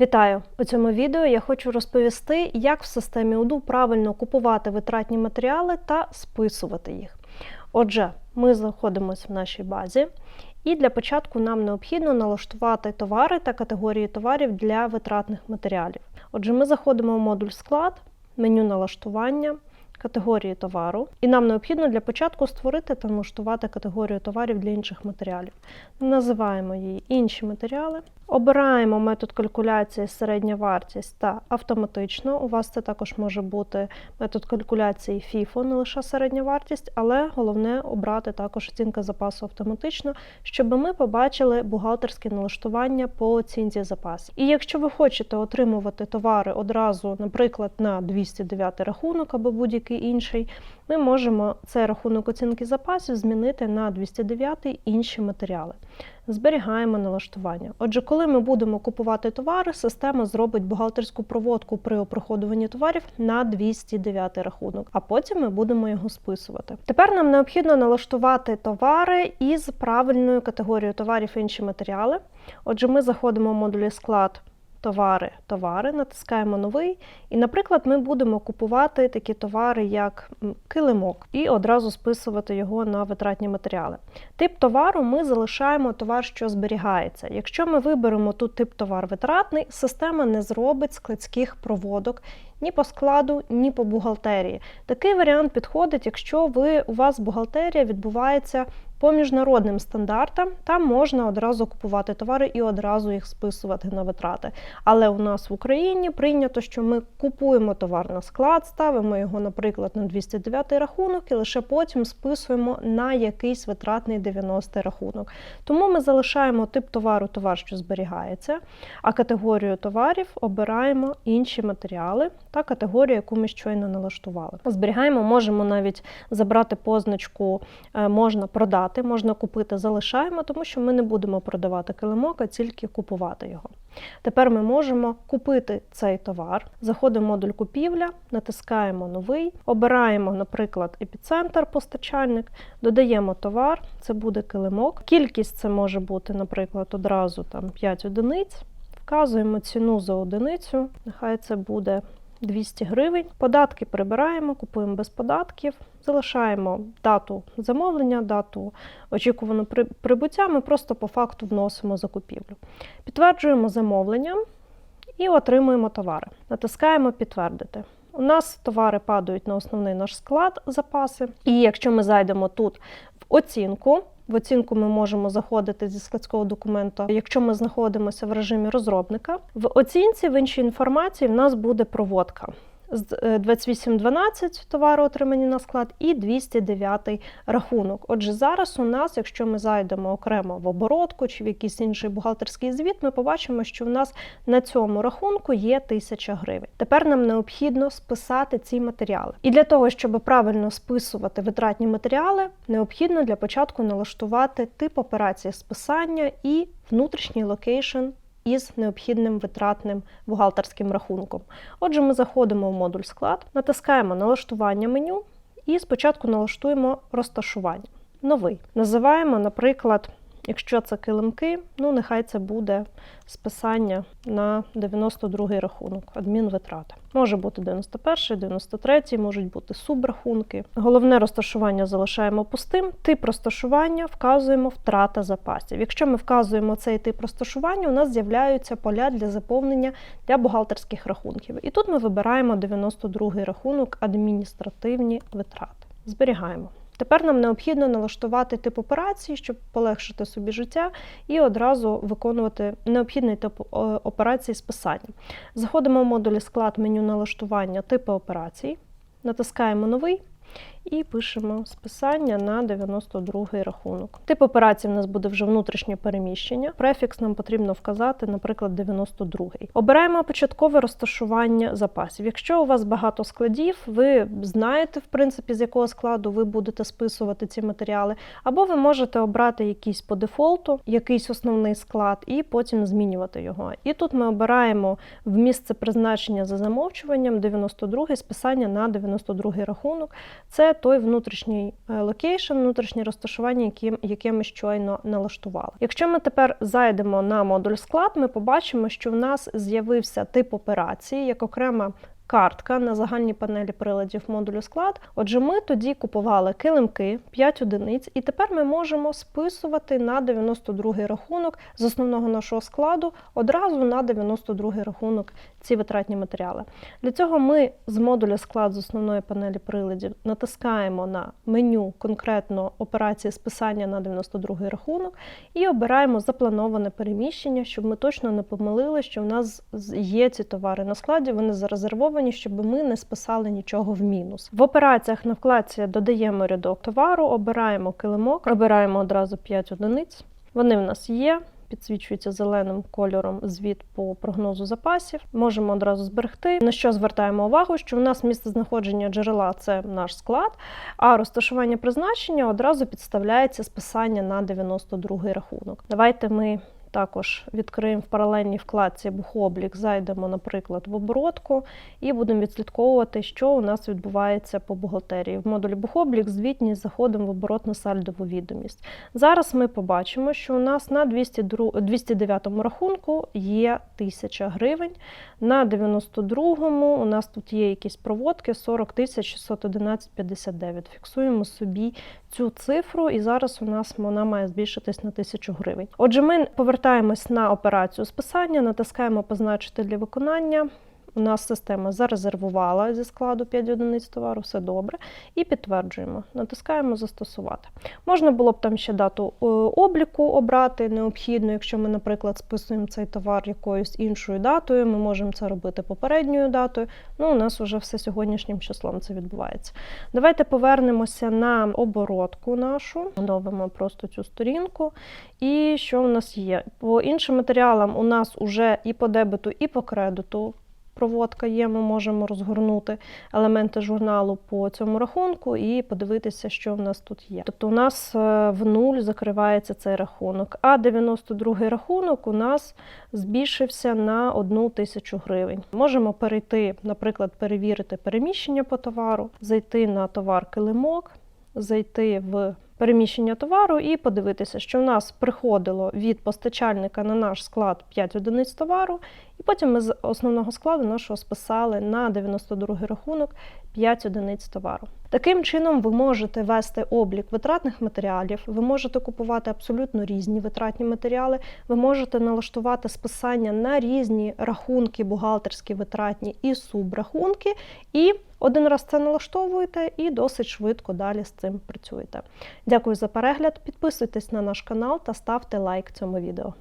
Вітаю! У цьому відео я хочу розповісти, як в системі УДУ правильно купувати витратні матеріали та списувати їх. Отже, ми знаходимося в нашій базі, і для початку нам необхідно налаштувати товари та категорії товарів для витратних матеріалів. Отже, ми заходимо в модуль склад, меню налаштування. Категорії товару, і нам необхідно для початку створити та налаштувати категорію товарів для інших матеріалів. Називаємо її інші матеріали. Обираємо метод калькуляції середня вартість та автоматично. У вас це також може бути метод калькуляції FIFO, не лише середня вартість, але головне обрати також оцінка запасу автоматично, щоб ми побачили бухгалтерське налаштування по оцінці запасів. І якщо ви хочете отримувати товари одразу, наприклад, на 209 рахунок або будь-який інший, ми можемо цей рахунок оцінки запасів змінити на 209 інші матеріали. Зберігаємо налаштування. Отже, коли ми будемо купувати товари, система зробить бухгалтерську проводку при оприходуванні товарів на 209 рахунок, а потім ми будемо його списувати. Тепер нам необхідно налаштувати товари із правильною категорією товарів інші матеріали. Отже, ми заходимо в модулі склад. Товари, товари, натискаємо новий. І, наприклад, ми будемо купувати такі товари, як килимок, і одразу списувати його на витратні матеріали. Тип товару ми залишаємо товар, що зберігається. Якщо ми виберемо тут тип товар витратний, система не зробить складських проводок ні по складу, ні по бухгалтерії. Такий варіант підходить, якщо ви у вас бухгалтерія відбувається по міжнародним стандартам, там можна одразу купувати товари і одразу їх списувати на витрати. Але у нас в Україні прийнято, що ми купуємо товар на склад, ставимо його, наприклад, на 209 рахунок, і лише потім списуємо на якийсь витратний 90 рахунок. Тому ми залишаємо тип товару, товар, що зберігається, а категорію товарів обираємо інші матеріали та категорію, яку ми щойно налаштували. Зберігаємо, можемо навіть забрати позначку, е, можна продати, можна купити, залишаємо, тому що ми не будемо продавати килимок, а тільки купувати його. Тепер ми можемо купити цей товар, заходимо в модуль купівля, натискаємо новий, обираємо, наприклад, епіцентр постачальник, додаємо товар, це буде килимок. Кількість це може бути, наприклад, одразу там 5 одиниць. Вказуємо ціну за одиницю, нехай це буде 200 гривень. Податки прибираємо, купуємо без податків, залишаємо дату замовлення, дату очікуваного прибуття. Ми просто по факту вносимо закупівлю. Підтверджуємо замовлення і отримуємо товари. Натискаємо Підтвердити. У нас товари падають на основний наш склад запаси. І якщо ми зайдемо тут в оцінку, в оцінку ми можемо заходити зі складського документу, якщо ми знаходимося в режимі розробника. В оцінці в іншій інформації в нас буде проводка. З 2812 товару отримані на склад і 209 рахунок. Отже, зараз у нас, якщо ми зайдемо окремо в оборотку чи в якийсь інший бухгалтерський звіт, ми побачимо, що в нас на цьому рахунку є 1000 гривень. Тепер нам необхідно списати ці матеріали. І для того, щоб правильно списувати витратні матеріали, необхідно для початку налаштувати тип операції списання і внутрішній локейшн із необхідним витратним бухгалтерським рахунком. Отже, ми заходимо в модуль склад, натискаємо налаштування меню і спочатку налаштуємо розташування. Новий. Називаємо, наприклад, Якщо це килимки, ну нехай це буде списання на 92-й рахунок, адмінвитрати. Може бути 91-й, 93-й, можуть бути субрахунки. Головне розташування залишаємо пустим. Тип розташування вказуємо втрата запасів. Якщо ми вказуємо цей тип розташування, у нас з'являються поля для заповнення для бухгалтерських рахунків. І тут ми вибираємо 92-й рахунок адміністративні витрати. Зберігаємо. Тепер нам необхідно налаштувати тип операції, щоб полегшити собі життя, і одразу виконувати необхідний тип е, операції списання. Заходимо в модулі склад меню налаштування типи операцій, натискаємо новий і пишемо списання на 92 рахунок. Тип операції в нас буде вже внутрішнє переміщення. Префікс нам потрібно вказати, наприклад, 92. Обираємо початкове розташування запасів. Якщо у вас багато складів, ви знаєте, в принципі, з якого складу ви будете списувати ці матеріали, або ви можете обрати якийсь по дефолту, якийсь основний склад, і потім змінювати його. І тут ми обираємо в місце призначення за замовчуванням 92 списання на 92 рахунок. Це той внутрішній е, локейшн, внутрішнє розташування, яке, яке ми щойно налаштували. Якщо ми тепер зайдемо на модуль склад, ми побачимо, що в нас з'явився тип операції як окрема картка на загальній панелі приладів модулю склад. Отже, ми тоді купували килимки 5 одиниць, і тепер ми можемо списувати на 92 рахунок з основного нашого складу одразу на 92-й рахунок ці витратні матеріали. Для цього ми з модуля склад з основної панелі приладів натискаємо на меню конкретно операції списання на 92-й рахунок і обираємо заплановане переміщення, щоб ми точно не помилили, що в нас є ці товари на складі, вони зарезервовані, щоб ми не списали нічого в мінус. В операціях на вкладці додаємо рядок товару, обираємо килимок, обираємо одразу 5 одиниць. Вони в нас є. Підсвічується зеленим кольором звіт по прогнозу запасів. Можемо одразу зберегти. На що звертаємо увагу, що в нас місце знаходження джерела це наш склад, а розташування призначення одразу підставляється списання на 92 рахунок. Давайте ми також відкриємо в паралельній вкладці бухоблік, зайдемо, наприклад, в оборотку і будемо відслідковувати, що у нас відбувається по бухгалтерії. В модулі бухоблік звітність заходимо в оборотну сальдову відомість. Зараз ми побачимо, що у нас на 209 рахунку є 1000 гривень. На 92-му у нас тут є якісь проводки 40 611,59. Фіксуємо собі цю цифру, і зараз у нас вона має збільшитись на 1000 гривень. Отже, ми повертаємось на операцію списання, натискаємо позначити для виконання. У нас система зарезервувала зі складу 5 одиниць товару, все добре. І підтверджуємо. Натискаємо Застосувати. Можна було б там ще дату е, обліку обрати необхідно, якщо ми, наприклад, списуємо цей товар якоюсь іншою датою, ми можемо це робити попередньою датою. Ну, у нас вже все сьогоднішнім числом це відбувається. Давайте повернемося на оборотку нашу, оновимо просто цю сторінку. І що у нас є? По іншим матеріалам у нас уже і по дебету, і по кредиту проводка є, ми можемо розгорнути елементи журналу по цьому рахунку і подивитися, що в нас тут є. Тобто у нас е, в нуль закривається цей рахунок, а 92 рахунок у нас збільшився на 1 тисячу гривень. Можемо перейти, наприклад, перевірити переміщення по товару, зайти на товар килимок, зайти в переміщення товару і подивитися, що в нас приходило від постачальника на наш склад 5 одиниць товару, і потім ми з основного складу нашого списали на 92 рахунок 5 одиниць товару. Таким чином, ви можете вести облік витратних матеріалів, ви можете купувати абсолютно різні витратні матеріали, ви можете налаштувати списання на різні рахунки, бухгалтерські витратні і субрахунки, і один раз це налаштовуєте і досить швидко далі з цим працюєте. Дякую за перегляд. Підписуйтесь на наш канал та ставте лайк цьому відео.